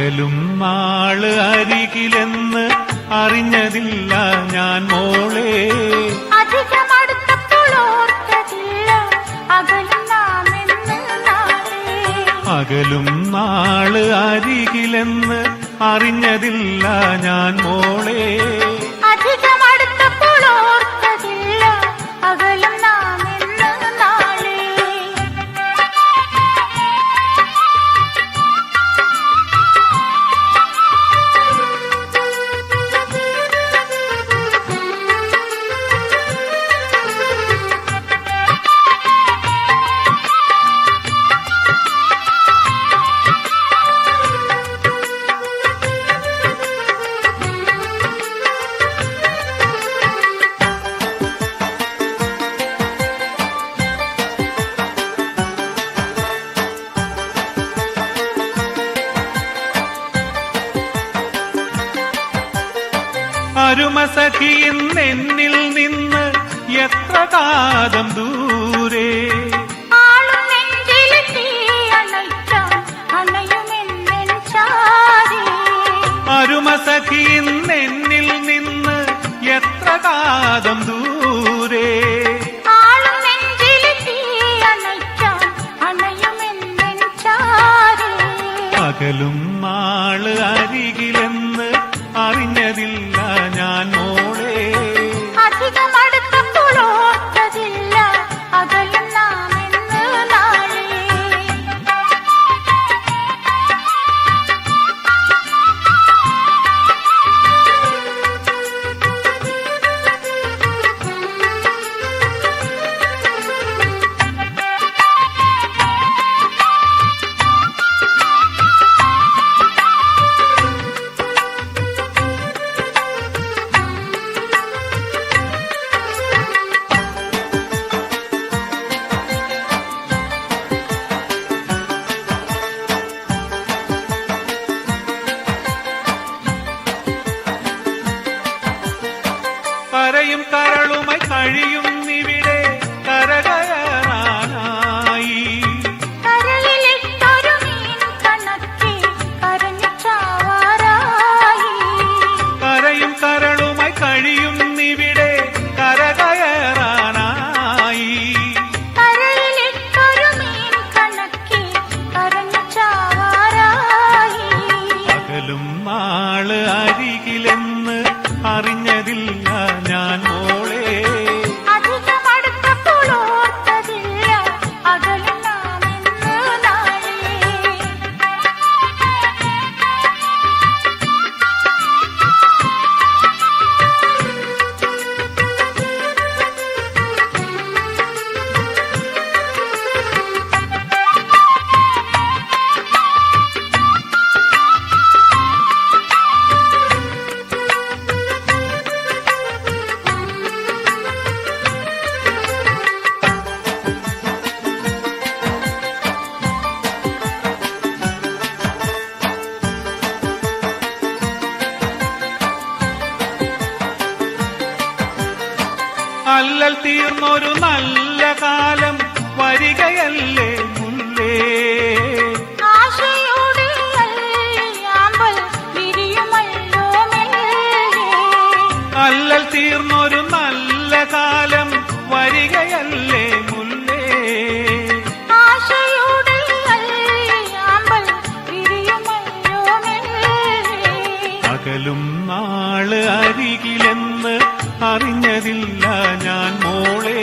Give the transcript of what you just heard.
അകലും നാൾ അരികിലെന്ന് അറിഞ്ഞതില്ല ഞാൻ മോളെ. അകലും നാൾ. അരികിലെന്ന് അറിഞ്ഞതില്ല ഞാൻ മോളെ. അരുമസഖി എന്നിൽ നിന്ന് എത്ര കാലം ദൂരെ? അരുമസഖിയിൽ അരുമസഖി ഇന്നെന്നിൽ നിന്ന് എത്ര കാലം ദൂരെ? അകലും ആൾ അരികിലെന്ന് അറിഞ്ഞതില്ല. കരയും കരളുമായി കഴിയും ഇവിടെ കരകയറാനായി കരയും കരളുമായി കഴിയും ഇവിടെ കരകയറാനായി പകലും നാൾ അല്ലൽ തീർന്നൊരു നല്ല കാലം വരികയല്ലേ മുല്ലേ അല്ലൽ തീർന്നൊരു നല്ല കാലം വരികയല്ലേ മുല്ലേ പകലും നാൾ അരികിലെന്ന് അറിഞ്ഞതില്ല ഞാൻ മോളേ